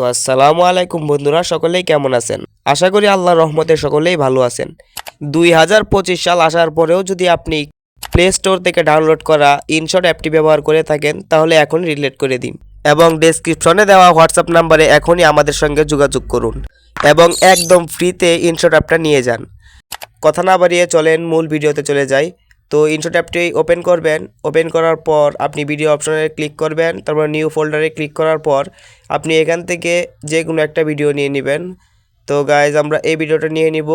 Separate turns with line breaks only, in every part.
তো আসসালামু আলাইকুম বন্ধুরা, সকলেই কেমন আছেন? আশা করি আল্লাহর রহমতে সকলেই ভালো আছেন। দুই হাজার পঁচিশ সাল আসার পরেও যদি আপনি প্লে স্টোর থেকে ডাউনলোড করা ইনশট অ্যাপটি ব্যবহার করে থাকেন, তাহলে এখন রিলেট করে দিন এবং ডেসক্রিপশনে দেওয়া হোয়াটসঅ্যাপ নাম্বারে এখনই আমাদের সঙ্গে যোগাযোগ করুন এবং একদম ফ্রিতে ইনশট অ্যাপটা নিয়ে যান। কথা না বাড়িয়ে চলেন, মূল ভিডিওতে চলে যাই। তো ইনশট অ্যাপটি ওপেন করবেন। ওপেন করার পর আপনি ভিডিও অপশনে ক্লিক করবেন। তারপর নিউ ফোল্ডারে ক্লিক করার পর আপনি এখান থেকে যে কোনো একটা ভিডিও নিয়ে নেবেন। তো গাইজ আমরা এই ভিডিওটা নিয়ে নিব।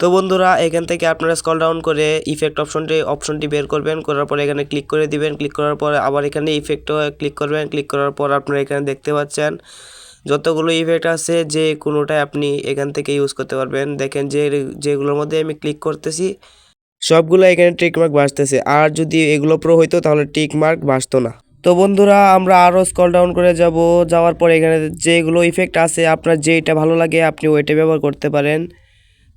তো বন্ধুরা, এখান থেকে আপনারা স্কল ডাউন করে ইফেক্ট অপশনটি অপশনটি বের করবেন। করার পর এখানে ক্লিক করে দিবেন। ক্লিক করার পর আবার এখানে ইফেক্টও ক্লিক করবেন। ক্লিক করার পর আপনারা এখানে দেখতে পাচ্ছেন যতগুলো ইফেক্ট আছে যে কোনোটাই আপনি এখান থেকে ইউজ করতে পারবেন। দেখেন যে যেগুলোর মধ্যে আমি ক্লিক করতেছি, সবগুলো এখানে টিক মার্ক বাসতেছে আর যদি এগুলো প্রো হইতো, তাহলে টিক মার্ক বাসতো না। তো বন্ধুরা, আমরা আরও স্কল ডাউন করে যাব। যাওয়ার পর এখানে যেগুলো ইফেক্ট আছে, আপনার যেইটা ভালো লাগে, আপনি ওইটা ব্যবহার করতে পারেন।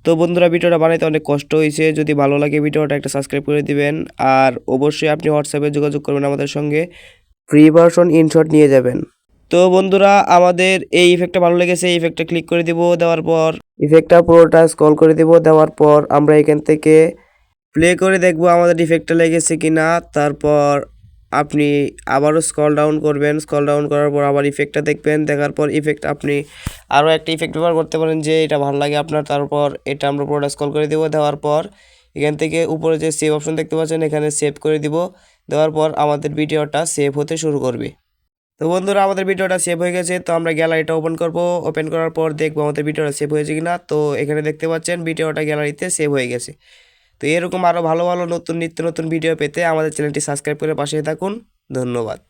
তো বন্ধুরা, ভিডিওটা বানাইতে অনেক কষ্ট হয়েছে যদি ভালো লাগে ভিডিওটা, একটা সাবস্ক্রাইব করে দিবেন। আর অবশ্যই আপনি হোয়াটসঅ্যাপে যোগাযোগ করবেন আমাদের সঙ্গে। ফ্রি ভার্সন ইনশট নিয়ে যাবেন। তো বন্ধুরা, আমাদের এই ইফেক্টটা ভালো লেগেছে, এই ইফেক্টটা ক্লিক করে দিব দেওয়ার পর। ইফেক্টটা পুরোটা স্ক্রল করে দিব দেওয়ার পর আমরা এখান থেকে প্লে করে দেখব আমাদের ইফেক্টটা লেগেছে কি না তারপর আপনি আবারও স্ক্রল ডাউন করবেন। স্ক্রল ডাউন করার পর আবার ইফেক্টটা দেখবেন। দেখার পর ইফেক্ট আপনি আরও একটা ইফেক্ট ব্যবহার করতে পারেন যে এটা ভালো লাগে আপনার। তারপর এটা আমরা পুরোটা স্ক্রল করে দেবো দেওয়ার পর এখান থেকে উপরে যে সেভ অপশন দেখতে পাচ্ছেন, এখানে সেভ করে দিব। দেওয়ার পর আমাদের ভিডিওটা সেভ হতে শুরু করবে। তো বন্ধুরা, আমাদের ভিডিওটা সেভ হয়ে গেছে, তো আমরা গ্যালারিটা ওপেন করব। ওপেন করার পর দেখব আমাদের ভিডিওটা সেভ হয়েছে কিনা। তো এখানে দেখতে পাচ্ছেন, ভিডিওটা গ্যালারিতে সেভ হয়ে গেছে। তো এরকম আরও ভালো ভালো নতুন নিত্য নতুন ভিডিও পেতে আমাদের চ্যানেলটি সাবস্ক্রাইব করে পাশে থাকুন। ধন্যবাদ।